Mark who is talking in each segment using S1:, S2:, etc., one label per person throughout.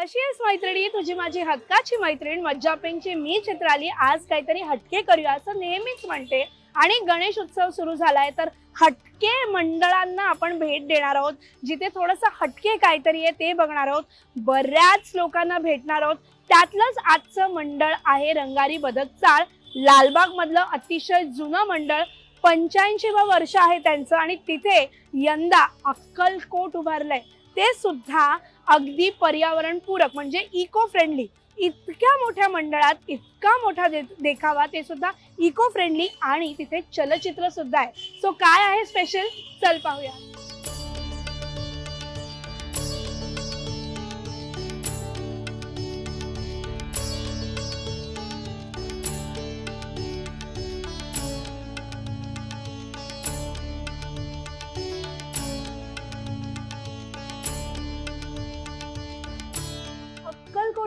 S1: कशी आहेस मैत्रिणी? तुझी माझी हक्काची मैत्रीण मज्जापिंगची मी चित्राली. आज काहीतरी हटके करूया असं नेहमीच म्हणते. आणि गणेश उत्सव सुरू झालाय तर हटके मंडळांना आपण भेट देणार आहोत. जिथे थोडंसं हटके काहीतरी आहे ते बघणार आहोत. बऱ्याच लोकांना भेटणार आहोत. त्यातलंच आजचं मंडळ आहे रंगारी बदक चाळ. लालबाग मधलं अतिशय जुनं मंडळ. पंच्याऐंशी वर्ष आहे त्यांचं आणि तिथे यंदा अक्कलकोट उभारलंय. ते सुद्धा अगदी पर्यावरणपूरक म्हणजे इको फ्रेंडली इतक्या मोठ्या मंडळात इतका मोठा दे देखावा ते सुद्धा इको फ्रेंडली आणि तिथे चलचित्र सुद्धा आहे. सो काय आहे स्पेशल चल पाहूया.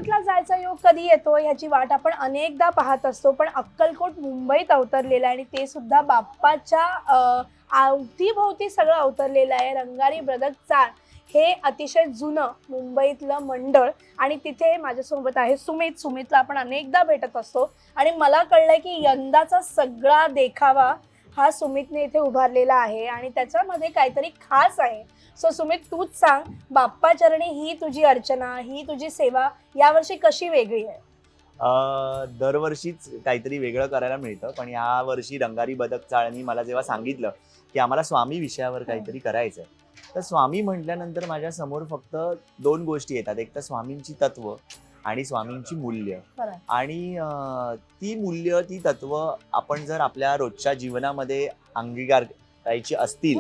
S1: अक्कलकोटला जायचा योग कधी येतो ह्याची वाट आपण अनेकदा पाहत असतो पण अक्कलकोट मुंबईत अवतरलेलं आहे आणि ते सुद्धा बाप्पाच्या अवतीभोवती सगळं अवतरलेलं आहे. रंगारी ब्रदक चाळ हे अतिशय जुनं मुंबईतलं मंडळ आणि तिथे माझ्यासोबत आहे सुमित. सुमितला आपण अनेकदा भेटत असतो आणि मला कळलंय की यंदाचा सगळा देखावा हा सुमितने इथे उभारलेला आहे आणि त्याच्यामध्ये काहीतरी खास आहे. सो सुमित तूच सांग बाप्पा चरणी ही तुझी अर्चना ही तुझी सेवा यावर्षी कशी वेगळी आहे?
S2: दरवर्षीच काहीतरी वेगळं करायला मिळतं पण या वर्षी रंगारी बदक चाळणी मला जेव्हा सांगितलं की आम्हाला स्वामी विषयावर काहीतरी करायचंय तर स्वामी म्हटल्यानंतर माझ्यासमोर फक्त दोन गोष्टी येतात. एक तर स्वामींची तत्व आणि स्वामींची मूल्य. आणि ती मूल्य ती तत्व आपण जर आपल्या रोजच्या जीवनामध्ये अंगीकार करायची असतील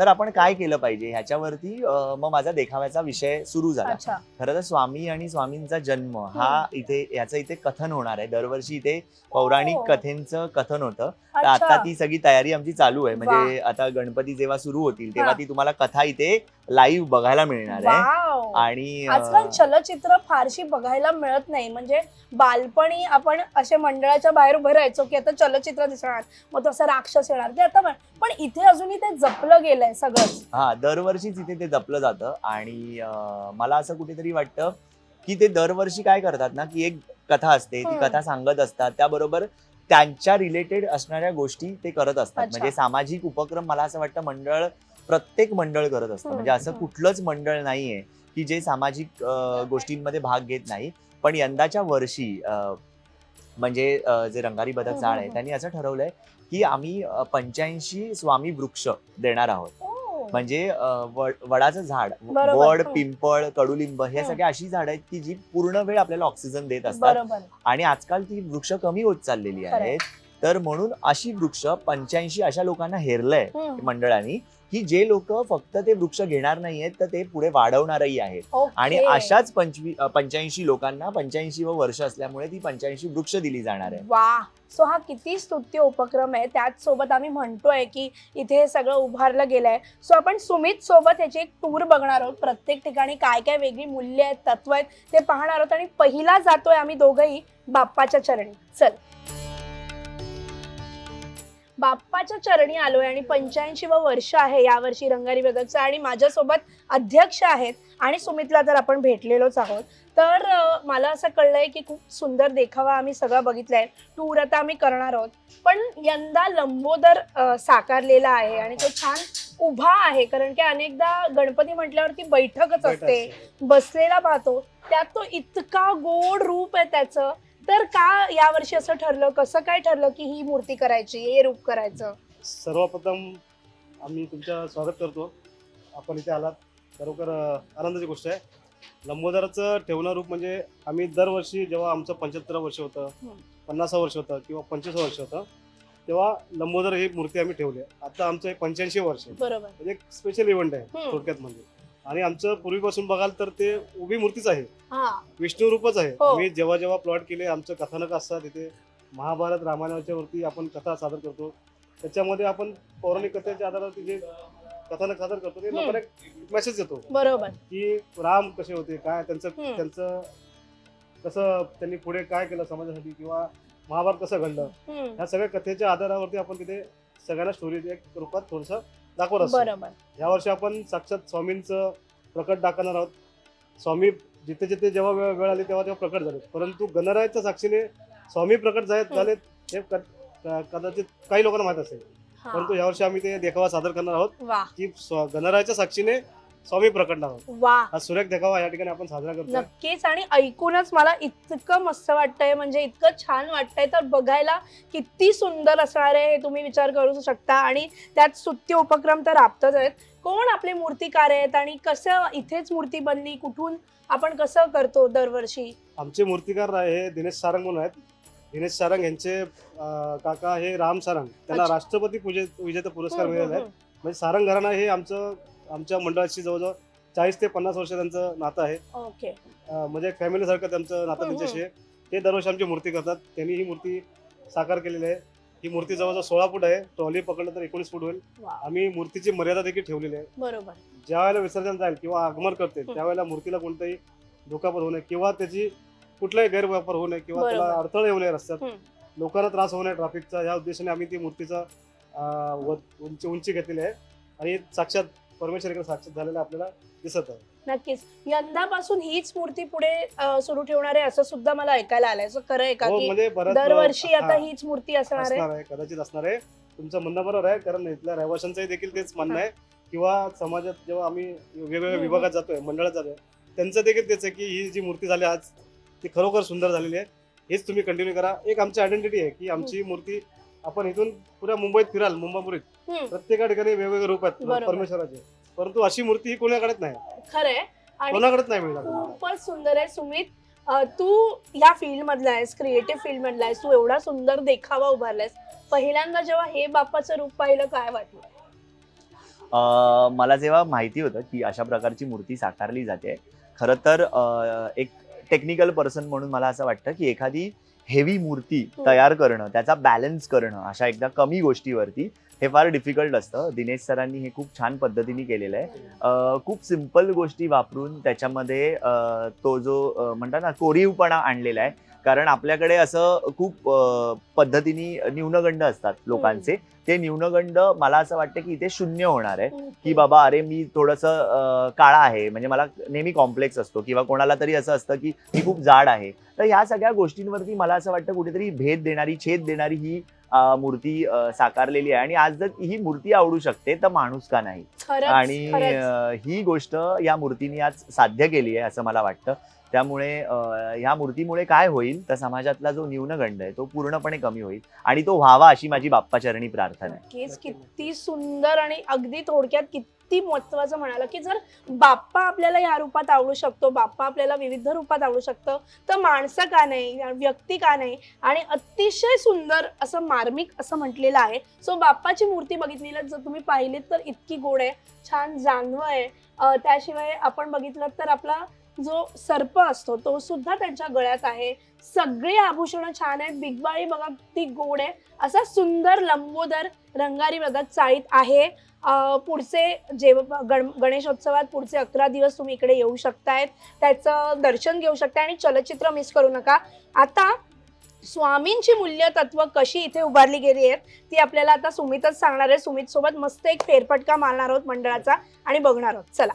S2: तर आपण काय केलं पाहिजे ह्याच्यावरती मग माझा देखाव्याचा विषय सुरू झाला. खरं तर स्वामी आणि स्वामींचा जन्म हा. इथे याचं इथे कथन होणार आहे. दरवर्षी इथे पौराणिक
S1: ओ.
S2: कथेंचं कथन होतं. तर आता ती सगळी तयारी आमची चालू आहे. म्हणजे आता गणपती जेव्हा सुरू होतील तेव्हा
S1: हा.
S2: ती तुम्हाला कथा इथे लाईव्ह बघायला मिळणार आहे. आणि
S1: आजकाल चलचित्र फारशी बघायला मिळत नाही. म्हणजे बालपणी आपण असे मंडळाच्या बाहेर उभे राहायचो की आता चलचित्र दिसणार मग तसं राक्षस येणार ते आता पण इथे अजूनही ते जपलं गेलंय सगळंच.
S2: हा दरवर्षीच इथे ते जपलं जातं. आणि मला असं कुठेतरी वाटतं की ते दरवर्षी काय करतात ना की एक कथा असते ती. कथा सांगत असतात. त्याबरोबर त्यांच्या रिलेटेड असणाऱ्या गोष्टी ते करत असतात. म्हणजे सामाजिक उपक्रम मला असं वाटतं मंडळ प्रत्येक मंडळ करत असतं
S1: हम्म,
S2: म्हणजे असं
S1: हम्म.
S2: कुठलंच मंडळ नाहीये की जे सामाजिक गोष्टींमध्ये भाग घेत नाही पण यंदाच्या वर्षी म्हणजे जे रंगारी बदक
S1: हम्म,
S2: चाळ आहे. त्यांनी असं ठरवलंय की आम्ही पंच्याऐंशी स्वामी वृक्ष देणार आहोत. म्हणजे वडाचं झाड. वड
S1: हं.
S2: पिंपळ कडुलिंब हे
S1: हं.
S2: सगळ्या अशी झाडं आहेत की जी पूर्ण वेळ आपल्याला ऑक्सिजन देत असतात आणि आजकाल ती वृक्ष कमी होत चाललेली. आहेत तर म्हणून अशी वृक्ष पंच्याऐंशी अशा लोकांना हेरलंय. मंडळांनी की जे लोक फक्त ते वृक्ष घेणार नाहीयेत तर ते पुढे वाढवणारही आहेत. आणि अशाच पंचवी पंच्याऐंशी लोकांना पंच्याऐंशी व वर्ष असल्यामुळे ती पंच्याऐंशी वृक्ष दिली जाणार आहे
S1: वा! सो हा किती स्तुत्य उपक्रम आहे. त्याच सोबत आम्ही म्हणतोय की इथे हे सगळं उभारलं गेलंय. सो आपण सुमित सोबत ह्याची एक टूर बघणार आहोत. प्रत्येक ठिकाणी काय काय वेगळी मूल्य आहेत तत्व आहेत ते पाहणार आहोत. आणि पहिला जातोय आम्ही दोघंही बाप्पाच्या चरणी. चल. बाप्पाच्या चरणी आलोय आणि पंच्याऐंशी व वर्ष आहे यावर्षी रंगारी बदकचं आणि माझ्यासोबत अध्यक्ष आहेत आणि सुमितला तर आपण भेटलेलोच आहोत. तर मला असं कळलंय की खूप सुंदर देखावा आम्ही सगळा बघितलाय. टूर आता आम्ही करणार आहोत. पण यंदा लंबोदर साकारलेला आहे आणि तो छान उभा आहे. कारण की अनेकदा गणपती म्हटल्यावरती बैठकच असते. बसलेला पाहतो. त्यात तो इतका गोड रूप आहे त्याचं. तर का यावर्षी असं ठरलं कसं काय ठरलं की ही मूर्ती करायची हे रूप करायचं
S3: सर्वप्रथम आम्ही तुमचं स्वागत करतो आपण इथे आलात खरोखर आनंदाची गोष्ट आहे लंबोदराचं ठेवणं रूप म्हणजे आम्ही दरवर्षी जेव्हा आमचं पंच्याहत्तर वर्ष होतं. पन्नास वर्ष होतं किंवा पंचवीस वर्ष होतं तेव्हा लंबोदर ही मूर्ती आम्ही ठेवली. आता आमचं पंच्याऐंशी वर्ष आहे.
S1: बरोबर
S3: म्हणजे स्पेशल इव्हेंट आहे. थोडक्यात म्हणजे आणि आमचं पूर्वीपासून बघाल तर ते उभी मूर्तीच आहे.
S1: हा.
S3: विष्णू रूपच आहे.
S1: हो.
S3: आम्ही जेव्हा जेव्हा प्लॉट केले आमचं कथानक असतात तिथे. महाभारत रामायणाच्या वरती आपण कथा सादर करतो. त्याच्यामध्ये आपण पौराणिक कथेच्या आधारावरती जे कथानक सादर करतो. ते
S1: हम्म.
S3: लोकांना एक मेसेज देतो
S1: बरोबर.
S3: की राम कसे होते काय त्यांचं
S1: हम्म.
S3: त्यांचं कसं त्यांनी पुढे काय केलं समाजासाठी किंवा महाभारत कसं घडलं.
S1: हम्म.
S3: ह्या सगळ्या कथेच्या आधारावरती आपण तिथे सगळ्यांना स्टोरी एक रूपात थोडस दाखवत असतो.
S1: बरोबर.
S3: या वर्षी आपण साक्षात स्वामींचं प्रकट दाखवणार आहोत. स्वामी जिथे जिथे जेव्हा वेळ वेळ आली तेव्हा तेव्हा प्रकट झाले परंतु गणरायाच्या साक्षीने स्वामी प्रकट झाले हे. कदाचित काही लोकांना माहीत असेल. परंतु यावर्षी आम्ही ते देखावा सादर करणार आहोत. की गणरायाच्या साक्षीने स्वामी आहोत.
S1: वा.
S3: हा सुरेख देखावा या ठिकाणी आपण साजरा करतो
S1: नक्कीच आणि ऐकूनच मला इतकं मस्त वाटतंय म्हणजे इतकं छान वाटतंय. तर बघायला किती सुंदर असणार आहे हे तुम्ही विचार करू शकता. आणि त्यात स्तुत्य उपक्रम तर राबतच आहेत. कोण आपले मूर्तिकार आहेत आणि कसं इथेच मूर्ती बनली कुठून आपण कसं करतो दरवर्षी?
S3: आमचे मूर्तिकार हे दिनेश सारंग म्हणून आहेत. दिनेश सारंग यांचे अं, काका हे राम सारंग. त्यांना
S1: अच्छा.
S3: राष्ट्रपती पूजे विजेता पुरस्कार
S1: हम्म,
S3: मिळाले
S1: हम्म,
S3: आहेत म्हणजे सारंग घराणा हे आमचं आमच्या मंडळाशी जवळजवळ चाळीस ते पन्नास वर्ष त्यांचं नातं आहे.
S1: ओके.
S3: अं, म्हणजे फॅमिली सारखं त्यांचं नातं
S1: हम्म,
S3: त्यांच्याशी आहे. ते दरवर्षी आमची मूर्ती करतात. त्यांनी ही मूर्ती साकार केलेली आहे. ही मूर्ती जवळजवळ सोळा फूट आहे. ट्रॉली पकडलं तर एकोणीस फूट होईल.
S1: वा.
S3: आम्ही मूर्तीची मर्यादा देखील ठेवलेली आहे.
S1: बरोबर.
S3: ज्या वेळेला विसर्जन जाईल किंवा आगमन करते. त्यावेळेला मूर्तीला कोणताही धोकापत होऊ नये किंवा त्याची कुठलाही गैरवापर होऊ नये किंवा त्याला
S1: बरोबर.
S3: अडथळे येऊ नये रस्त्यात. लोकांना त्रास होऊ नये ट्रॅफिकचा या उद्देशाने आम्ही ती मूर्तीचा अं, व- उंची उंची घेतलेली आहे. आणि साक्षात परमेश्वरीकडे साक्षात झालेलं आपल्याला दिसत आहे.
S1: नक्कीच. यंदापासून हीच मूर्ती पुढे अं, सुरू ठेवणार आहे असं सुद्धा मला ऐकायला आलंय. असं खरं आहे का
S3: हो
S1: की
S3: म्हणजे
S1: दरवर्षी आता
S3: हा,
S1: हीच मूर्ती असणार आहे?
S3: असणार आहे कदाचित असणार आहे. तुमचं म्हणणं बरोबर आहे कारण इथल्या रहिवाशांचंही देखील तेच म्हणणं आहे. किंवा समाजात जेव्हा आम्ही वेगवेगळ्या
S1: हम्म.
S3: विभागात जातोय मंडळात जातोय त्यांचं देखील तेच आहे की ही जी मूर्ती झाली आज ती खरोखर सुंदर झालेली आहे. हेच तुम्ही कंटिन्यू करा. एक आमची आयडेंटिटी आहे की आमची मूर्ती आपण इथून पुऱ्या मुंबईत फिराल मुंबापुरीत
S1: हम्म.
S3: प्रत्येका ठिकाणी वेगवेगळे रूप आहेत
S1: बरोबर.
S3: परमेश्वराचे परंतु अशी मूर्ती ही कोणाकडेच नाही
S1: खरंय आणि
S3: कोणाकडेच नाही मिळणार तुम्हाला.
S1: खूपच सुंदर आहे सुमित अं, तू या फील्ड मधला आहेस क्रिएटिव्ह फील्ड मधला आहेस तू एवढा सुंदर देखावा उभारलायस पहिल्यांदा जेव्हा हे बाप्पाचं रूप पाहिलं काय वाटलं
S2: अं, मला जेव्हा माहिती होतं की अशा प्रकारची मूर्ती साकारली जाते खरं तर अं, एक टेक्निकल पर्सन म्हणून मला असं वाटतं की एखादी हेवी मूर्ती
S1: हम्म.
S2: तयार करणं त्याचा बॅलन्स करणं अशा एकदा कमी गोष्टीवरती हे फार डिफिकल्ट असतं. दिनेश सरांनी हे खूप छान पद्धतीने केलेलं आहे. खूप सिंपल गोष्टी वापरून त्याच्यामध्ये तो जो म्हणतात ना कोरीवपणा आणलेला आहे. कारण आपल्याकडे असं खूप पद्धतीने न्यूनगंड असतात लोकांचे. ते न्यूनगंड मला असं वाटतं की इथे शून्य होणार आहे. की बाबा अरे मी थोडंसं काळा आहे. म्हणजे मला नेहमी कॉम्प्लेक्स असतो किंवा कोणाला तरी असं असतं की मी खूप जाड आहे. तर ह्या सगळ्या गोष्टींवरती मला असं वाटतं कुठेतरी भेद देणारी छेद देणारी ही मूर्ती साकारलेली आहे. आणि आज जर ही मूर्ती आवडू शकते तर माणूस का नाही? आणि ही गोष्ट या मूर्तीने आज साध्य केली आहे असं मला वाटतं. त्यामुळे अं, ह्या मूर्तीमुळे काय होईल तर समाजातला जो न्यूनगंड आहे तो पूर्णपणे कमी होईल आणि तो व्हावा अशी माझी बाप्पाचरणी प्रार्थना आहे.
S1: केस किती सुंदर आणि अगदी थोडक्यात किती महत्वाचं म्हणाला की जर बाप्पा आपल्याला या रूपात आवडू शकतो बाप्पा आपल्याला विविध रूपात आवडू शकतं तर माणसं का नाही व्यक्ती का नाही आणि अतिशय सुंदर असं मार्मिक असं म्हटलेलं आहे. सो बाप्पाची मूर्ती बघितलेलं जर तुम्ही पाहिलीत तर इतकी गोड आहे छान जानवं आहे. त्याशिवाय आपण बघितलं तर आपला जो सर्प असतो तो सुद्धा त्यांच्या गळ्यात आहे. सगळे आभूषणं छान आहेत. बिगबाळी बघा ती गोड आहे. असा सुंदर लंबोदर रंगारी बदक चाळीत आहे. पुढचे जेव गण गणेशोत्सवात पुढचे अकरा दिवस तुम्ही इकडे येऊ शकतायत. त्याचं दर्शन घेऊ शकताय आणि चलचित्र मिस करू नका. आता स्वामींची मूल्य तत्व कशी इथे उभारली गेली आहेत ती आपल्याला आता सुमितच सांगणार आहे. सुमित सोबत मस्त एक फेरफटका मारणार आहोत मंडळाचा आणि बघणार आहोत. चला.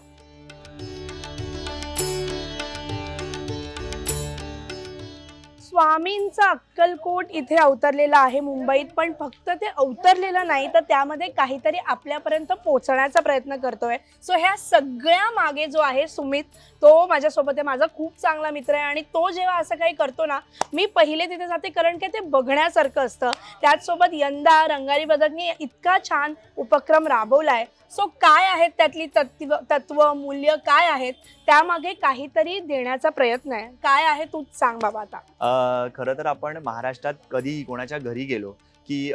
S1: स्वामींचा अक्कलकोट इथे अवतरलेला आहे. मुंबईत पण फक्त ते अवतरलेलं नाही तर त्यामध्ये काहीतरी आपल्यापर्यंत पोहोचण्याचा प्रयत्न करतोय. सो ह्या सगळ्या मागे जो आहे सुमित तो माझ्यासोबत आहे. माझा खूप चांगला मित्र आहे आणि तो जेव्हा असं काही करतो ना मी पहिले तिथे जाते कारण की ते बघण्यासारखं असतं. त्याचसोबत यंदा रंगारी बदकनी इतका छान उपक्रम राबवलाय. सो काय आहेत त्यातली तत्व तत्व मूल्य काय आहेत त्यामागे काहीतरी देण्याचा प्रयत्न आहे. काय आहे तूच सांग बाबा आता.
S2: खरं तर आपण महाराष्ट्रात कधी कोणाच्या घरी गेलो की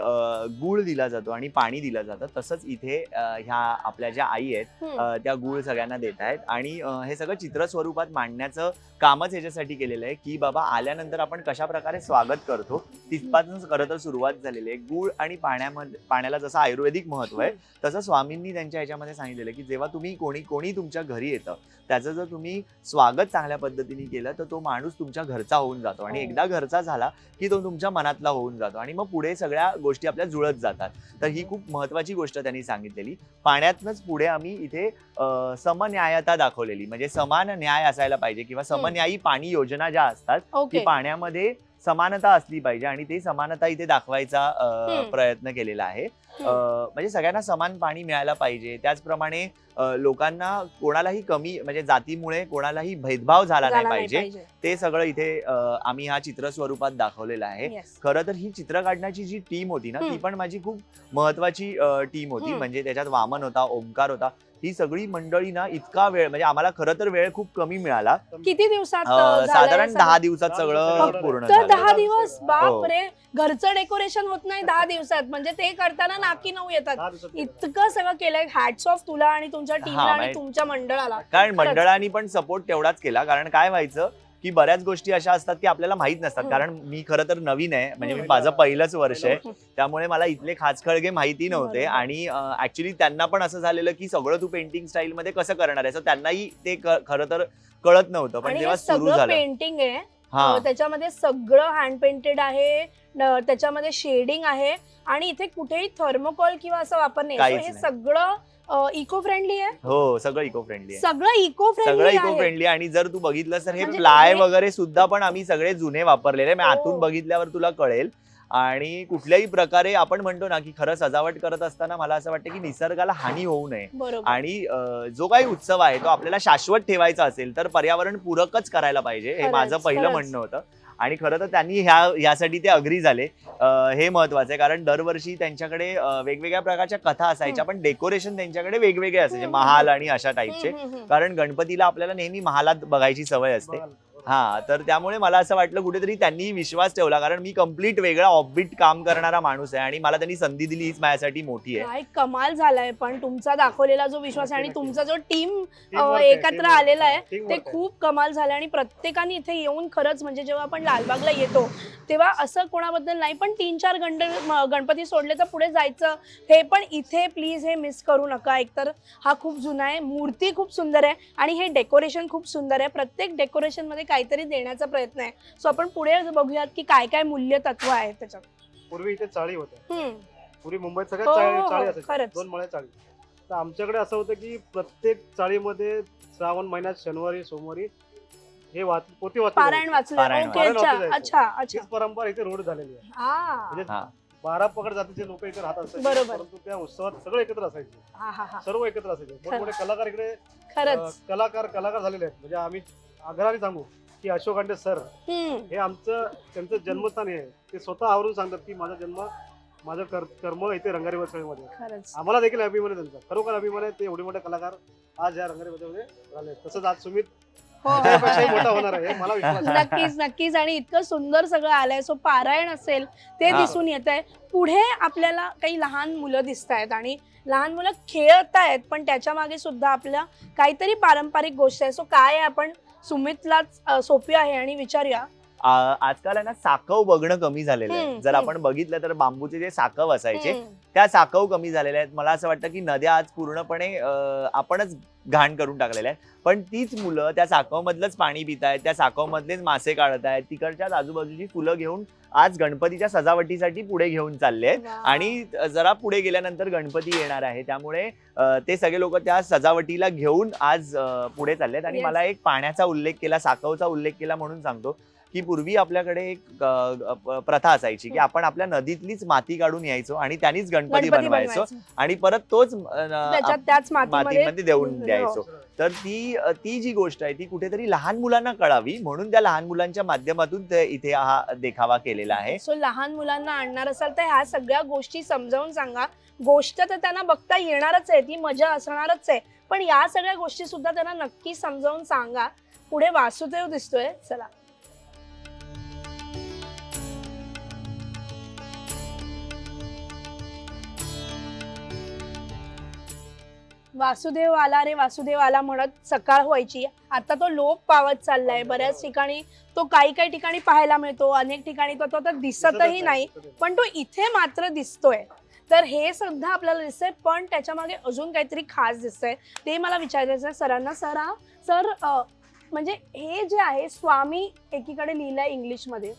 S2: गुळ दिला जातो आणि पाणी दिलं जातं. तसंच इथे ह्या आपल्या ज्या आई आहेत त्या गुळ सगळ्यांना देत आहेत. आणि हे सगळं चित्र स्वरूपात मांडण्याचं कामच ह्याच्यासाठी केलेलं आहे की बाबा आल्यानंतर आपण कशा प्रकारे स्वागत करतो. तिथपासून खरं तर सुरुवात झालेली आहे. गुळ आणि पाण्यामध्ये पाण्याला जसं आयुर्वेदिक महत्त्व आहे तसं स्वामींनी त्यांच्या ह्याच्यामध्ये सांगितलेलं की जेव्हा तुम्ही कोणी कोणी तुमच्या घरी येतं त्याचं जर तुम्ही स्वागत चांगल्या पद्धतीने केलं तर तो माणूस तुमच्या घरचा होऊन जातो. आणि
S1: हो.
S2: एकदा घरचा झाला की तो तुमच्या मनातला होऊन जातो. आणि मग पुढे सगळ्या सगळ्या गोष्टी आपल्या जुळत जातात. तर ही खूप महत्वाची गोष्ट त्यांनी सांगितलेली. पाण्यातनच पुढे आम्ही इथे समन्यायता दाखवलेली. म्हणजे समान न्याय असायला पाहिजे किंवा समन्यायी पाणी योजना ज्या असतात की पाण्यामध्ये समानता असली पाहिजे आणि ते समानता इथे दाखवायचा. प्रयत्न केलेला आहे. म्हणजे सगळ्यांना समान पाणी मिळायला पाहिजे. त्याचप्रमाणे लोकांना कोणालाही कमी म्हणजे जातीमुळे कोणालाही भेदभाव झाला नाही पाहिजे. ते सगळं इथे आम्ही ह्या चित्र स्वरूपात दाखवलेलं आहे. खरं तर ही चित्र काढण्याची जी टीम होती ना ती. पण माझी खूप महत्वाची टीम होती. म्हणजे त्याच्यात वामन होता ओमकार होता. ही सगळी मंडळी ना इतका वेळ म्हणजे आम्हाला खरं तर वेळ खूप कमी मिळाला.
S1: किती दिवसात
S2: साधारण? दहा दिवसात सगळं पूर्ण
S1: दहा दिवस? बाप
S2: हो.
S1: रे घरचं डेकोरेशन होत नाही दहा दिवसात. म्हणजे ते करताना नाकी नऊ येतात. इतकं सगळं केलंय. हॅट्स ऑफ तुला आणि तुमच्या टीमला
S2: हा,
S1: आणि
S2: माहित-
S1: तुमच्या मंडळाला.
S2: कारण
S1: खरंच.
S2: मंडळांनी पण सपोर्ट तेवढाच केला. कारण काय व्हायचं की बऱ्याच गोष्टी अशा असतात की आपल्याला माहीत नसतात.
S1: हम्म.
S2: कारण मी खरं तर नवीन आहे. म्हणजे मी
S1: हम्म.
S2: माझं पहिलंच वर्ष आहे. त्यामुळे मला इथले खाचखळगे माहिती नव्हते.
S1: बरोबर.
S2: आणि ऍक्च्युली त्यांना पण असं झालेलं की सगळं तू पेंटिंग स्टाईल मध्ये कसं करणार आहे So त्यांनाही ते क- खरं तर कळत नव्हतं. पण
S1: आणि
S2: जेव्हा सुरू
S1: सगळं
S2: झालं.
S1: पेंटिंग आहे
S2: हा.
S1: त्याच्यामध्ये सगळं हँड पेंटेड आहे न- त्याच्यामध्ये शेडिंग आहे आणि इथे कुठेही थर्मोकॉल किंवा असं वापर नाही. So हे
S2: नाही.
S1: सगळं इको फ्रेंडली आहे?
S2: हो सगळं इको फ्रेंडली आहे.
S1: सगळं इको
S2: सगळं
S1: फ्रेंडली
S2: इको
S1: आहे.
S2: फ्रेंडली आणि जर तू बघितलंस तर हे
S1: म्हणजे
S2: प्लाय
S1: हे-
S2: वगैरे सुद्धा पण आम्ही सगळे जुने वापरलेले मी
S1: हो.
S2: आतून बघितल्यावर तुला कळेल. आणि कुठल्याही प्रकारे आपण म्हणतो ना की खरं सजावट करत असताना मला असं वाटतं की निसर्गाला हानी होऊ नये. आणि जो काही उत्सव आहे तो आपल्याला शाश्वत ठेवायचा असेल तर पर्यावरण पूरकच करायला पाहिजे हे माझं पहिलं. म्हणणं होतं. आणि खरं तर त्यांनी ह्या यासाठी ते अग्री झाले. हे महत्वाचं आहे कारण दरवर्षी त्यांच्याकडे वेगवेगळ्या प्रकारच्या कथा असायच्या पण डेकोरेशन त्यांच्याकडे वेगवेगळे असायचे. महाल आणि अशा टाईपचे. कारण गणपतीला आपल्याला नेहमी महालात बघायची सवय असते. हा तर त्यामुळे मला असं वाटलं कुठेतरी त्यांनी विश्वास ठेवला कारण मी कंप्लीट वेगळा ऑफबीट काम करणारा माणूस आहे आणि मला त्यांनी संधी दिली हीच माझ्यासाठी मोठी आहे.
S1: काय कमाल झालाय पण तुमचा दाखवलेला जो विश्वास आहे आणि तुमचा जो टीम एकत्र आलेला आहे ते. खूप कमाल झालं आणि प्रत्येकाने इथे येऊन खरंच म्हणजे जेव्हा आपण लालबागला येतो तेव्हा असं कोणाबद्दल नाही पण तीन चार गंड गणपती सोडले तर पुढे जायचं हे पण इथे प्लीज हे मिस करू नका. एकतर हा खूप जुना आहे मूर्ती खूप सुंदर आहे आणि हे डेकोरेशन खूप सुंदर आहे. प्रत्येक डेकोरेशनमध्ये काहीतरी देण्याचा प्रयत्न आहे. सो आपण पुढे बघूयात की काय काय मूल्य तत्व आहेत त्याच्यात.
S3: पूर्वी इथे चाळी होत्या.
S1: हम्म.
S3: पूर्वी मुंबईत
S1: हो,
S3: सगळ्यात
S1: हो,
S3: चाळी
S1: हो,
S3: असायच्या.
S1: खरंच.
S3: दोन मळ्या चाळी. तर आमच्याकडे असं होतं की प्रत्येक चाळीमध्ये श्रावण महिन्यात शनिवारी सोमवारी हे वाच पोती वाचली
S1: पारायण वाचलं.
S2: पारायण
S1: ओके
S3: वाचलं.
S1: अच्छा
S3: पारायण वाचलं
S1: अच्छा
S3: जायचं.
S1: अच्छा
S3: हीच परंपरा इथे रोड झालेली आहे.
S1: हा.
S3: म्हणजे
S2: हा.
S3: बारा पकड जातीचे लोक इथे राहत असतात
S1: बरोबर.
S3: परंतु त्या उत्सवात सगळे एकत्र असायचे.
S1: हा हा हा.
S3: सर्व एकत्र असायचे. मोठमोठे कलाकार इकडे अं,
S1: खरंच.
S3: कलाकार कलाकार झालेले आहेत. म्हणजे आम्ही आग्रहाने सांगू की अशोक अंडे सर
S1: हम्म.
S3: हे आमचं त्यांचं जन्मस्थान आहे. ते स्वतः आवरून सांगतात की माझा जन्म माझं कर कर्म इथे रंगारी वसळीमध्ये आम्हाला देखील अभिमान आहे त्यांचा. खरोखर अभिमान आहे. ते एवढे मोठे कलाकार आज या रंगारी मध्ये झाले तसंच आज सुमित
S1: हो,
S3: त्यापेक्षाही. मोठा होणार आहे मला विश्वास आहे.
S1: नक्कीच नक्कीच. आणि इतकं सुंदर सगळं आलंय. सो पारायण असेल ते. दिसून येत आहे पुढे आपल्याला काही लहान मुलं दिसत आहेत आणि लहान मुलं खेळत आहेत पण त्याच्यामागे सुद्धा आपल्या काहीतरी पारंपरिक गोष्ट आहे सो काय आहे आपण सुमितलाच सोपी आहे आणि विचारूया
S2: आजकाल आहे ना साकव बघणं कमी झालेलं आहे जर. आपण बघितलं तर बांबूचे जे साकव असायचे. त्या साकव कमी झालेल्या आहेत मला असं वाटतं की नद्या आज पूर्णपणे आपणच घाण करून टाकलेल्या आहेत पण तीच मुलं त्या साकव मधलंच पाणी पित आहेत त्या साकव मधलेच मासे काढत आहेत तिकडच्याच आजूबाजूची फुलं घेऊन आज गणपतीच्या सजावटीसाठी पुढे घेऊन चालले आहेत. आणि जरा पुढे गेल्यानंतर गणपती येणार आहे त्यामुळे ते सगळे लोक त्या सजावटीला घेऊन आज पुढे चालले आहेत आणि. मला एक पाण्याचा उल्लेख केला साकवचा उल्लेख केला म्हणून सांगतो की पूर्वी आपल्याकडे एक प्रथा असायची की
S1: हं.
S2: आपण आपल्या नदीतलीच माती काढून यायचो आणि त्यांनीच गणपती बनवायचो आणि परत तोच
S1: त्याच मातीमध्ये
S2: देऊन
S1: हो.
S2: द्यायचो तर ती ती जी गोष्ट आहे ती कुठेतरी लहान मुलांना कळावी म्हणून त्या लहान मुलांच्या माध्यमातून इथे हा देखावा केलेला आहे.
S1: सो लहान मुलांना आणणार असाल तर ह्या सगळ्या गोष्टी समजावून सांगा. गोष्ट तर त्यांना बघता येणारच आहे ती मजा असणारच आहे. पण या सगळ्या गोष्टी सुद्धा त्यांना नक्की समजावून सांगा. पुढे वासुदेव दिसतोय. चला. वासुदेव आला रे वासुदेव आला म्हणत सकाळ व्हायची. आता तो लोप पावत चाललाय. बऱ्याच ठिकाणी तो काही काही ठिकाणी पाहायला मिळतो. अनेक ठिकाणी तो तो आता दिसतही नाही पण तो इथे मात्र दिसतोय. तर हे सुद्धा आपल्याला दिसतंय पण त्याच्यामागे अजून काहीतरी खास दिसतंय. ते मला विचारायचं आहे सरांना. सर हा सर म्हणजे हे जे आहे स्वामी एकीकडे लिहिलंय इंग्लिशमध्ये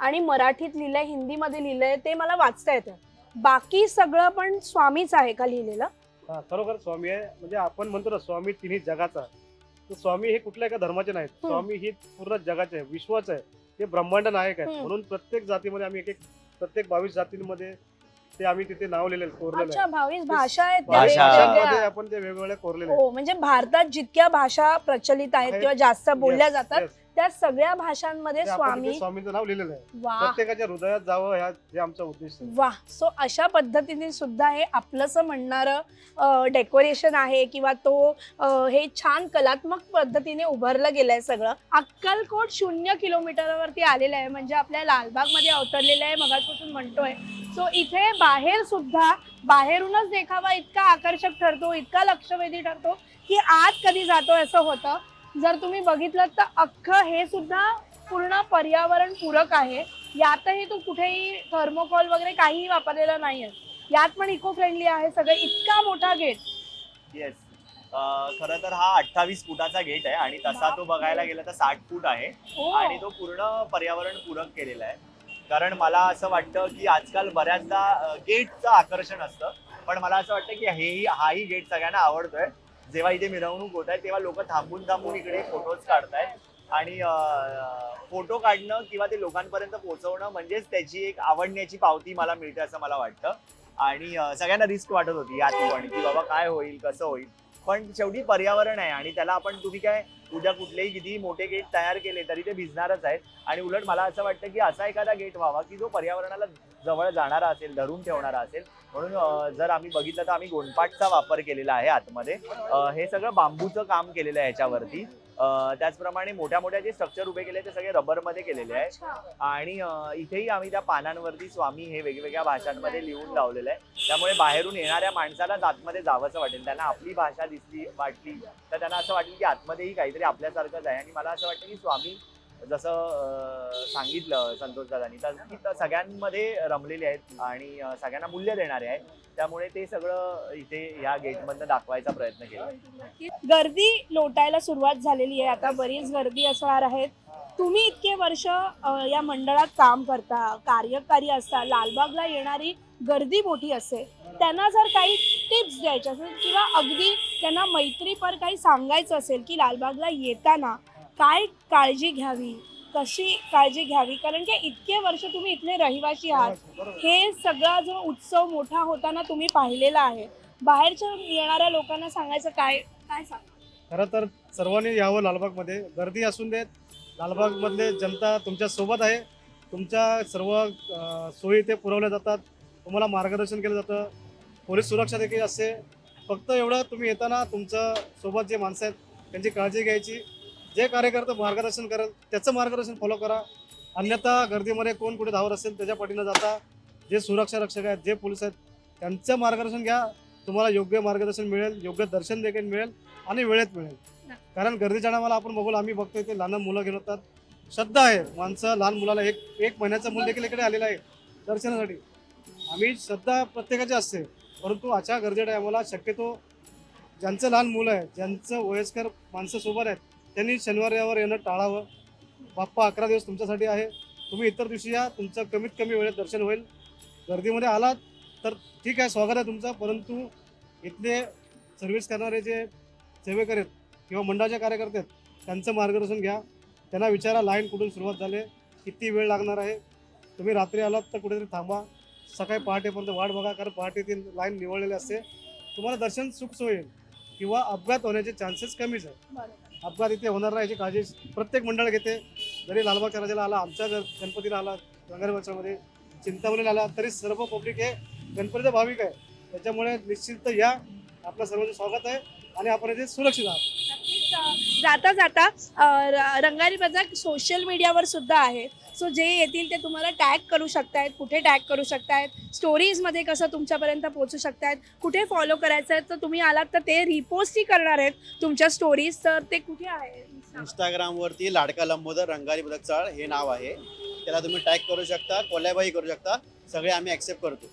S1: आणि मराठीत लिहिलंय हिंदीमध्ये लिहिलंय ते मला वाचता येतं. बाकी सगळं पण स्वामीच आहे का लिहिलेलं?
S3: हा खरोखर स्वामी आहे म्हणजे आपण म्हणतो ना स्वामी तिन्ही जगाचा तर स्वामी हे कुठल्या एका धर्माचे नाहीत. स्वामी ही पूर्ण जगाचे आहे विश्वाचे आहे ते ब्रह्मांड नायक आहे
S1: हम्म.
S3: म्हणून प्रत्येक जातीमध्ये आम्ही एक एक प्रत्येक बावीस जातींमध्ये ते आम्ही तिथे नाव लिहिलेलं कोरलेलं
S1: अच्छा
S3: आहे
S1: भावीस भाषा आहेत त्या
S2: भाषा.
S1: वेगवेगळ्या.
S3: भाषांमध्ये आपण ते वेगवेगळ्या कोरलेले.
S1: हो म्हणजे भारतात जितक्या भाषा प्रचलित आहेत. किंवा जास्त बोलल्या जातात
S3: yes.
S1: त्या सगळ्या भाषांमध्ये स्वामी
S3: स्वामींचं नाव लिहिलेलं आहे.
S1: वा.
S3: प्रत्येकाच्या हृदयात जावं ह्या हे आमचा उद्देश आहे.
S1: वा. सो अशा पद्धतीने सुद्धा हे आपलंसं म्हणणारं डेकोरेशन आहे किंवा तो अं, हे छान कलात्मक पद्धतीने उभारलं गेलंय सगळं. अक्कलकोट शून्य किलोमीटरवरती आलेलं आहे. म्हणजे आपल्या लालबागमध्ये अवतरलेलं आहे मगाचपासून म्हणतोय. सो इथे बाहेर सुद्धा बाहेरूनच देखावा इतका आकर्षक ठरतो इतका लक्षवेधी ठरतो की आत कधी जातोय असं होतं. जर तुम्ही बघितलं तर अख्खं हे सुद्धा पूर्ण पर्यावरण पूरक आहे. यातही तू कुठेही थर्मोकॉल वगैरे काहीही वापरलेलं नाहीये. यात पण इको फ्रेंडली आहे. सगळं इतका मोठा गेट
S2: येस खर तर हा अठ्ठावीस फुटाचा गेट आहे आणि तसा तो बघायला गेला तर साठ फूट आहे. आणि तो पूर्ण पर्यावरण पूरक केलेला आहे. कारण मला असं वाटतं की आजकाल बऱ्याचदा गेटचं आकर्षण असतं. पण मला असं वाटतं की हेही हाही गेट सगळ्यांना आवडतोय. जेव्हा इथे मिरवणूक होत आहे तेव्हा लोक थांबून थांबून इकडे फोटोज काढतायत. आणि फोटो काढणं किंवा ते लोकांपर्यंत पोहोचवणं म्हणजेच त्याची एक आवडण्याची पावती मला मिळते असं मला वाटतं. आणि सगळ्यांना रिस्क वाटत होती यात पण की बाबा काय होईल कसं होईल. पण शेवटी पर्यावरण आहे आणि त्याला आपण तुम्ही काय उद्या कुठलेही किती मोठे गेट तयार केले तरी ते भिजणारच आहेत. आणि उलट मला असं वाटतं की असा एखादा गेट व्हावा की जो पर्यावरणाला जवळ जाणारा असेल धरून ठेवणारा असेल म्हणून जर आम्ही बघितलं तर आम्ही गोंडपाटचा वापर केलेला आहे आतमध्ये. हे सगळं बांबूचं काम केलेलं आहे याच्यावरती. त्याचप्रमाणे मोठ्या मोठ्या जे स्ट्रक्चर उभे केले ते सगळे रबरमध्ये केलेले आहे आणि इथेही आम्ही त्या पानांवरती स्वामी हे वेगवेगळ्या भाषांमध्ये लिहून लावलेलं आहे. त्यामुळे बाहेरून येणाऱ्या माणसालाच आतमध्ये जावंसं वाटेल. त्यांना आपली भाषा दिसली वाटली तर त्यांना असं वाटेल की आतमध्येही काहीतरी आपल्यासारखंच आहे. आणि मला असं वाटतं की स्वामी जसं सांगितलं संतोष दादानी तर सगळ्यांमध्ये रमलेले आहेत आणि सगळ्यांना मूल्य देणारे आहेत. त्यामुळे ते सगळं इथे या गेटमधनं दाखवायचा प्रयत्न केला.
S1: गर्दी लोटायला सुरुवात झालेली आहे. आता बरीच गर्दी असणार आहेत. तुम्ही इतके वर्ष या मंडळात काम करता कार्यकारी असता लालबागला येणारी गर्दी मोठी असते त्यांना जर काही टिप्स द्यायच्या असेल किंवा अगदी त्यांना मैत्रीपर काही सांगायचं असेल की लालबागला येताना काय काळजी घ्यावी? कशी काळजी घ्यावी? कारण की इतके वर्ष तुम्ही इथले रहिवासी आहात. हे सगळा जो उत्सव मोठा होताना तुम्ही पाहिलेला आहे. बाहेरच्या येणाऱ्या लोकांना सांगायचं काय? काय सांग
S3: खरं तर सर्वांनी यावं लालबागमध्ये. गर्दी असून देत लालबागमधले जनता तुमच्यासोबत आहे. तुमच्या सर्व सोयी ते पुरवल्या जातात. तुम्हाला मार्गदर्शन केलं जातं. पोलीस सुरक्षा देखील असते. फक्त एवढं तुम्ही येताना तुमचं सोबत जे माणसं आहेत त्यांची काळजी घ्यायची. जे कार्यकर्ते मार्गदर्शन करेल त्याचं मार्गदर्शन फॉलो करा. अन्यथा गर्दीमध्ये कोण कुठे धावत असेल त्याच्या पाठीनं जाता. जे सुरक्षा रक्षक आहेत जे पोलीस आहेत त्यांचं मार्गदर्शन घ्या. तुम्हाला योग्य मार्गदर्शन मिळेल योग्य दर्शन देखील मिळेल आणि वेळेत मिळेल. कारण गर्दीच्या टायमाला आपण बघू आम्ही बघतोय ते लहान मुलं घेऊन येतात. श्रद्धा आहे. माणसं लहान मुलाला एक एक महिन्याचं मूल देखील इकडे आलेलं आहे दर्शनासाठी. आम्ही श्रद्धा प्रत्येकाची असते. परंतु अशा गर्दीच्या टायमाला शक्यतो ज्यांचं लहान मुलं आहे ज्यांचं वयस्कर माणसं सोबत आहेत त्यांनी शनिवार यावर येणं टाळावं. बाप्पा अकरा दिवस तुमच्यासाठी आहे. तुम्ही इतर दिवशी या. तुमचं कमीत कमी वेळेत दर्शन होईल. गर्दीमध्ये आलात तर ठीक आहे. स्वागत आहे तुमचं. परंतु इथले सर्व्हिस करणारे जे सेवेकर आहेत किंवा मंडळाचे कार्यकर्ते आहेत त्यांचं मार्गदर्शन घ्या. त्यांना विचारा लाईन कुठून सुरुवात झाली किती वेळ लागणार आहे. तुम्ही रात्री आलात तर कुठेतरी थांबा. सकाळी पहाटेपर्यंत वाट बघा कारण पहाटे ती लाईन निवडलेली असते. तुम्हाला दर्शन सुख होईल किंवा अपघात होण्याचे चान्सेस कमीच आहे अपघात इथे होणार नाही याची काळजी प्रत्येक मंडळ घेते. जरी लालबागच्या राजाला आला आमच्या ग- गणपतीला आला रंगारी चिंतामणीला आला तरी सर्व पब्लिक हे गणपतीचा भाविक आहे. त्याच्यामुळे निश्चित या. आपलं सर्वांचं स्वागत आहे आणि आपण इथे सुरक्षित आहात.
S1: जाता जाता रंगारी बाजार सोशल मीडियावर सुद्धा आहे. सो जे येतील ते तुम्हाला टॅग करू शकतायत कुठे टॅग करू शकतायत स्टोरीजमध्ये कसं तुमच्यापर्यंत पोहोचू शकतायत कुठे फॉलो करायचं आहे तर तुम्ही आलात तर ते रिपोस्टही करणार आहेत तुमच्या स्टोरीज तर ते कुठे आहे?
S4: इंस्टाग्रामवरती लाडका लंबोदर रंगारी बदक चाळ हे नाव आहे. त्याला तुम्ही टॅग करू शकता कोलॅबही करू शकता सगळे आम्ही ऍक्सेप्ट करतो.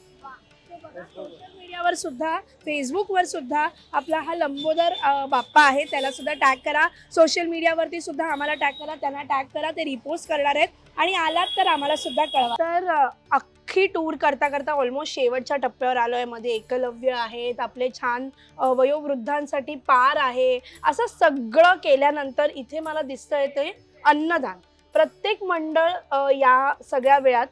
S1: मीडियावर सुद्धा फेसबुकवर सुद्धा आपला हा लंबोदर बाप्पा आहे. त्याला सुद्धा टॅग करा. सोशल मीडियावरती सुद्धा आम्हाला टॅग करा. त्यांना टॅग करा. ते रिपोस्ट करणार आहेत. आणि आलात तर आम्हाला सुद्धा कळवा. तर अख्खी टूर करता करता ऑलमोस्ट शेवटच्या टप्प्यावर आलोय. मध्ये एकलव्य आहेत. आपले छान वयोवृद्धांसाठी पार आहे. असं सगळं केल्यानंतर इथे मला दिसतंय ते अन्नदान. प्रत्येक मंडळ या सगळ्या वेळात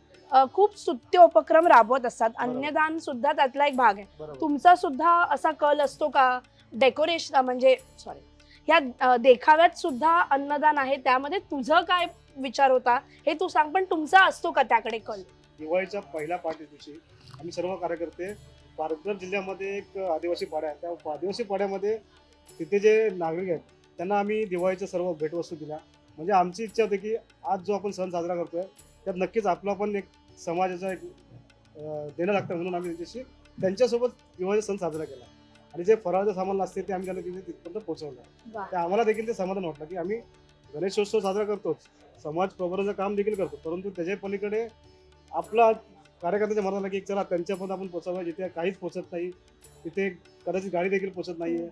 S1: खूप स्तुत्य उपक्रम राबवत असतात. अन्नदान सुद्धा त्यातला एक भाग आहे. तुमचा सुद्धा असा कल असतो का? डेकोरेशन म्हणजे सॉरी या देखाव्यात सुद्धा अन्नदान आहे. त्यामध्ये तुझं काय विचार होता? हे तू सांग पण तुमचा असतो का त्याकडे कल?
S3: दिवाळीच्या पहिल्या पाठी दिवशी आम्ही सर्व कार्यकर्ते पालघर जिल्ह्यामध्ये एक आदिवासी पाड्या आहे त्या आदिवासी पाड्यामध्ये तिथे जे नागरिक आहेत त्यांना आम्ही दिवाळीच्या सर्व भेटवस्तू दिल्या. म्हणजे आमची इच्छा होती की आज जो आपण सण साजरा करतोय त्यात नक्कीच आपला पण एक समाजाचा एक देणं लागतं म्हणून आम्ही त्यांच्याशी त्यांच्यासोबत दिवाळीचा सण साजरा केला. आणि जे फराळाचं सामान असते ते आम्ही त्यांना तिथे तिथपर्यंत पोहोचवलं. ते आम्हाला देखील ते समाधान वाटलं की आम्ही गणेशोत्सव साजरा करतोच. समाज प्रबोधनाचं काम देखील करतो. परंतु त्याच्या पलीकडे आपला कार्यकर्त्याच्या मनाला की चला त्यांच्यापर्यंत आपण पोचावं जिथे काहीच पोचत नाही तिथे कदाचित गाडी देखील पोचत नाहीये.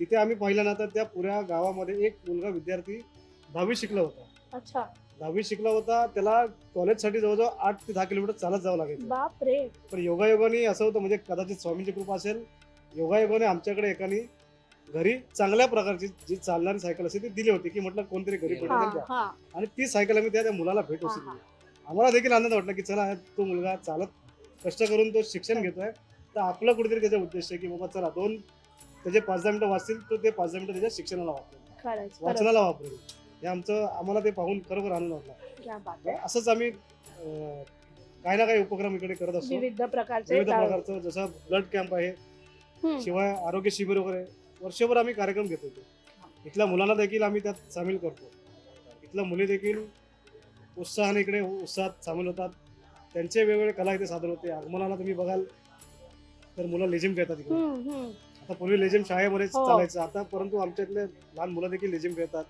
S3: तिथे आम्ही पाहिल्यानंतर त्या पुऱ्या गावामध्ये एक मुलगा विद्यार्थी दहावी शिकला होता.
S1: अच्छा.
S3: दहावी शिकला होता त्याला कॉलेजसाठी जवळजवळ आठ ते दहा किलोमीटर चालत जावं लागायचं
S1: बाप रे
S3: पण योगायोगाने असं होतं म्हणजे कदाचित स्वामींची कृपा असेल योगायोगाने आमच्याकडे एकाने घरी चांगल्या प्रकारची जी चालणारी सायकल असते ती दिली होती की म्हटलं कोणतरी घरी
S1: हा हा.
S3: आणि ती सायकल आम्ही त्या त्या मुलाला भेट
S1: हा, हा.
S3: दिली. आम्हाला देखील आनंद वाटला की चला तो मुलगा चालत कष्ट करून तो शिक्षण घेतोय. तर आपला कुठेतरी त्याचा उद्देश आहे की बाबा चला दोन त्याचे पाच दहा मिनिटं वाचतील तो ते पाच दहा मिनिटं त्याच्या शिक्षणाला वापरेल.
S1: खरंच खरंच.
S3: वाचनाला वापरेल. हे आमचं आम्हाला ते पाहून खरोखर आनंद वाटला
S1: क्या बात
S3: तर
S1: आहे.
S3: असंच आम्ही अं, काही ना काही उपक्रम इकडे करत असतो
S1: विविध प्रकारचे
S3: विविध प्रकारचं जसं ब्लड कॅम्प आहे
S1: हम्म.
S3: शिवाय आरोग्य शिबिर वगैरे वर्षभर आम्ही कार्यक्रम घेतो इथे. इथल्या मुलांना देखील आम्ही त्यात सामील करतो इथल्या मुली देखील उत्साहाने इकडे उत्साहात सामील होतात त्यांचे वेगवेगळे कला इथे सादर होते आगमनाला तुम्ही बघाल तर मुलं लेझिम खेळतात इकडे
S1: हम्म, हम्म.
S3: आता पूर्वी लेझिम शाळेमध्येच
S1: हो.
S3: चालायचं आता परंतु आमच्या इथले लहान मुलं देखील लेझिम खेळतात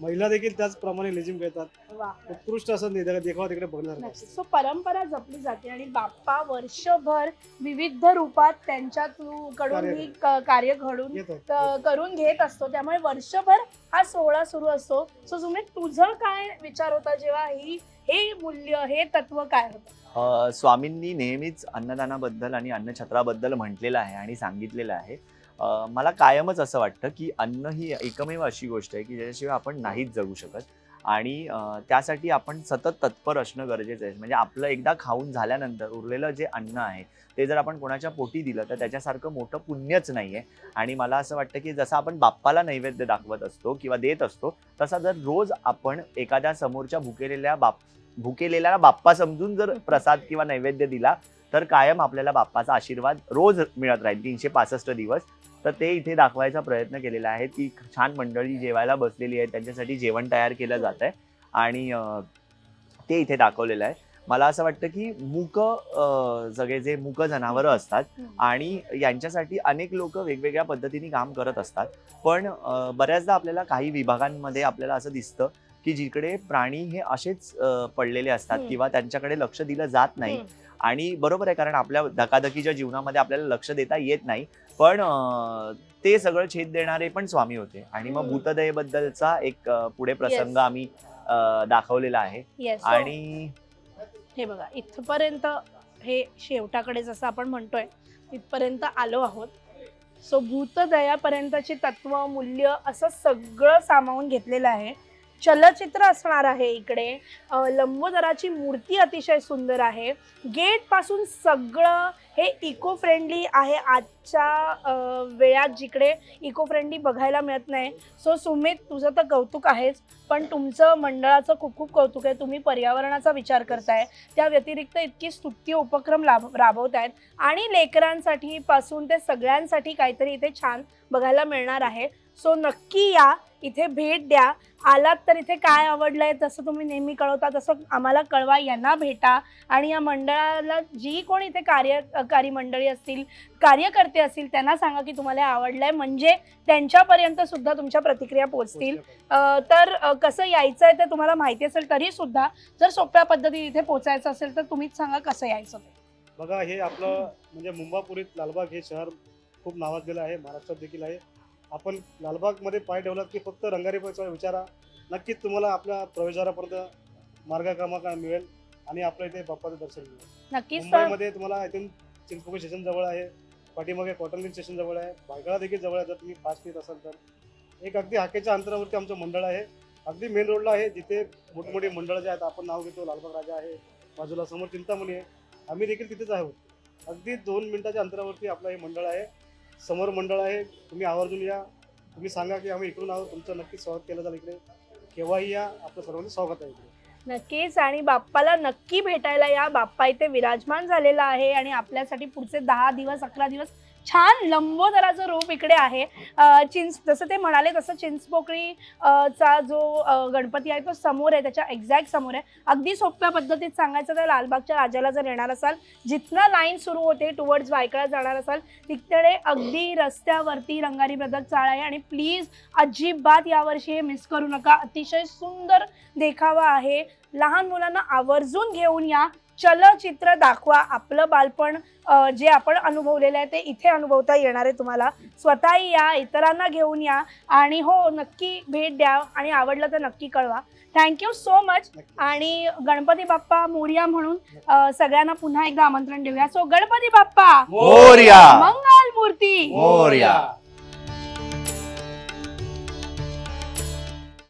S3: महिला देखील त्याचप्रमाणे लेझिम खेळतात.
S1: वा.
S3: उत्कृष्ट असं देखावा तिकडे बघण्यासारखा
S1: नक्कीच. सो परंपरा जपली जाते आणि बाप्पा वर्षभर विविध रूपात त्यांच्या थ्रू कडून
S3: कार्य-
S1: ही क- कार्य घडून
S3: येतो
S1: क- करून घेत असतो. त्यामुळे वर्षभर हा सोहळा सुरू असतो. सो तुम्ही तुझं काय विचार होता जेव्हा ही हे मूल्य हे तत्व काय होतं?
S2: अ, स्वामींनी नेहमीच अन्नदानाबद्दल आणि अन्नछत्राबद्दल म्हटलेलं आहे आणि सांगितलेलं आहे. मला कायमच असं वाटतं की अन्न ही एकमेव अशी गोष्ट आहे की ज्याच्याशिवाय आपण नाहीच जगू शकत. आणि त्यासाठी आपण सतत तत्पर असणं गरजेचं आहे. म्हणजे आपलं एकदा खाऊन झाल्यानंतर उरलेलं जे अन्न आहे ते जर आपण कोणाच्या पोटी दिलं तर त्याच्यासारखं मोठं पुण्यच नाही आहे. आणि मला असं वाटतं की जसं आपण बाप्पाला नैवेद्य दाखवत असतो किंवा देत असतो तसा जर रोज आपण एखाद्या समोरच्या भुकेलेल्या बाप भुकेलेल्या बाप्पा समजून जर प्रसाद किंवा नैवेद्य दिला तर कायम आपल्याला बाप्पाचा आशीर्वाद रोज मिळत राहील. तीनशे पासष्ट दिवस. तर ते इथे दाखवायचा प्रयत्न केलेला आहे की छान मंडळी जेवायला बसलेली आहे त्यांच्यासाठी जेवण तयार केलं जात आहे. आणि ते इथे दाखवलेलं आहे. मला असं वाटतं की मूक सगळे जे मूक जनावरं असतात. आणि यांच्यासाठी अनेक लोक वेगवेगळ्या पद्धतीने काम करत असतात. पण बऱ्याचदा आपल्याला काही विभागांमध्ये आपल्याला असं दिसतं की जिकडे प्राणी हे असेच पडलेले असतात. किंवा त्यांच्याकडे लक्ष दिलं जात नाही. आणि बरोबर आहे कारण आपल्या धकाधकीच्या जीवनामध्ये आपल्याला लक्ष देता येत नाही. पण ते सगळं छेद देणारे पण स्वामी होते. आणि मग. भूतदयेबद्दलचा एक पुढे प्रसंग. आम्ही दाखवलेला आहे. आणि
S1: हे बघा इथपर्यंत हे शेवटाकडे जसं आपण म्हणतोय तिथपर्यंत आलो आहोत. सो भूतदयापर्यंतची तत्व मूल्य असं सगळं सामावून घेतलेलं आहे. चलचित्र असणार आहे इकडे. लंबोदराची मूर्ती अतिशय सुंदर आहे. गेटपासून सगळं हे इको फ्रेंडली आहे. आजच्या वेळात जिकडे इको फ्रेंडली बघायला मिळत नाही. सो सुमित तुझं तर कौतुक आहेच पण तुमचं मंडळाचं खूप खूप कौतुक आहे. तुम्ही पर्यावरणाचा विचार करताय. त्या व्यतिरिक्त इतकी स्तुत्य उपक्रम लाभ राबवत आहेत आणि लेकरांसाठी पासून ते सगळ्यांसाठी काहीतरी इथे छान बघायला मिळणार आहे. सो नक्की या इथे भेट द्या. आलात तर इथे काय आवडलंय तसं तुम्ही नेहमी कळवता तसं आम्हाला कळवा यांना भेटा. आणि या मंडळाला जी कोण इथे कार्यकारी मंडळी असतील कार्यकर्ते असतील त्यांना सांगा की तुम्हाला हे आवडलंय. म्हणजे त्यांच्यापर्यंत सुद्धा तुमच्या प्रतिक्रिया पोहोचतील अ, तर कसं यायचं आहे ते तुम्हाला माहिती असेल तरी सुद्धा जर सोप्या पद्धतीने इथे पोचायचं असेल तर तुम्हीच सांगा कसं यायचं ते.
S3: बघा हे आपलं म्हणजे मुंबापुरीत लालबाग हे शहर खूप नावाजलेलं आहे महाराष्ट्रात देखील आहे. आपण लालबागमध्ये पाय ठेवलात की फक्त रंगारीचा विचारा. नक्कीच तुम्हाला आपल्या प्रवेशद्वारापर्यंत मार्ग क्रमांक मिळेल आणि आपल्या इथे बाप्पाचं दर्शन मिळेल.
S1: नक्कीच
S3: मुंबईमध्ये तुम्हाला इथून चिंचपोकळी स्टेशन जवळ आहे पाठीमागे कॉटन स्टेशन जवळ आहे भायखळा देखील जवळ आहे जर तुम्ही फास्ट येत असाल तर. एक अगदी हाकेच्या अंतरावरती आमचं मंडळ आहे. अगदी मेन रोडला आहे जिथे मोठमोठी मंडळं जे आहेत आपण नाव घेतो लालबाग राजा आहे बाजूला समोर चिंतामणी आहे. आम्ही देखील तिथेच आहोत. अगदी दोन मिनिटाच्या अंतरावरती आपलं हे मंडळ आहे. समोर मंडळ आहे. तुम्ही आवर्जून या. तुम्ही सांगा की आम्ही इकडून आहोत. तुमचं नक्कीच स्वागत केलं जाईल इकडे. केव्हाही या. आपलं सर्वांचं स्वागत आहे इकडे.
S1: नक्कीच. आणि बाप्पाला नक्की भेटायला या. बाप्पा इथे विराजमान झालेला आहे आणि आपल्यासाठी पुढचे दहा दिवस अकरा दिवस छान लंबोदराचं रूप इकडे आहे. चिंच जसं ते म्हणाले तसं चिंचपोकळी चा जो गणपती आहे तो समोर आहे त्याच्या एक्झॅक्ट समोर आहे. अगदी सोप्या पद्धतीत सांगायचं तर लालबागच्या राजाला जर येणार असाल जिथनं लाईन सुरू होते टुवर्ड्स वायकळा जाणार असाल तिकडे अगदी रस्त्यावरती रंगारी ब्रदर चाळ आहे आणि प्लीज अजिबात यावर्षी हे मिस करू नका. अतिशय सुंदर देखावा आहे. लहान मुलांना आवर्जून घेऊन या. चलचित्र दाखवा आपलं बालपण जे आपण अनुभवलेलं आहे ते इथे अनुभवता येणार आहे तुम्हाला. स्वतःही या इतरांना घेऊन या आणि हो नक्की भेट द्या आणि आवडलं तर नक्की कळवा. थँक्यू सो मच आणि गणपती बाप्पा मोर्या म्हणून सगळ्यांना पुन्हा एकदा आमंत्रण देऊया. सो गणपती बाप्पा!
S2: मोरया!
S1: मंगल मूर्ती!
S2: मोरया!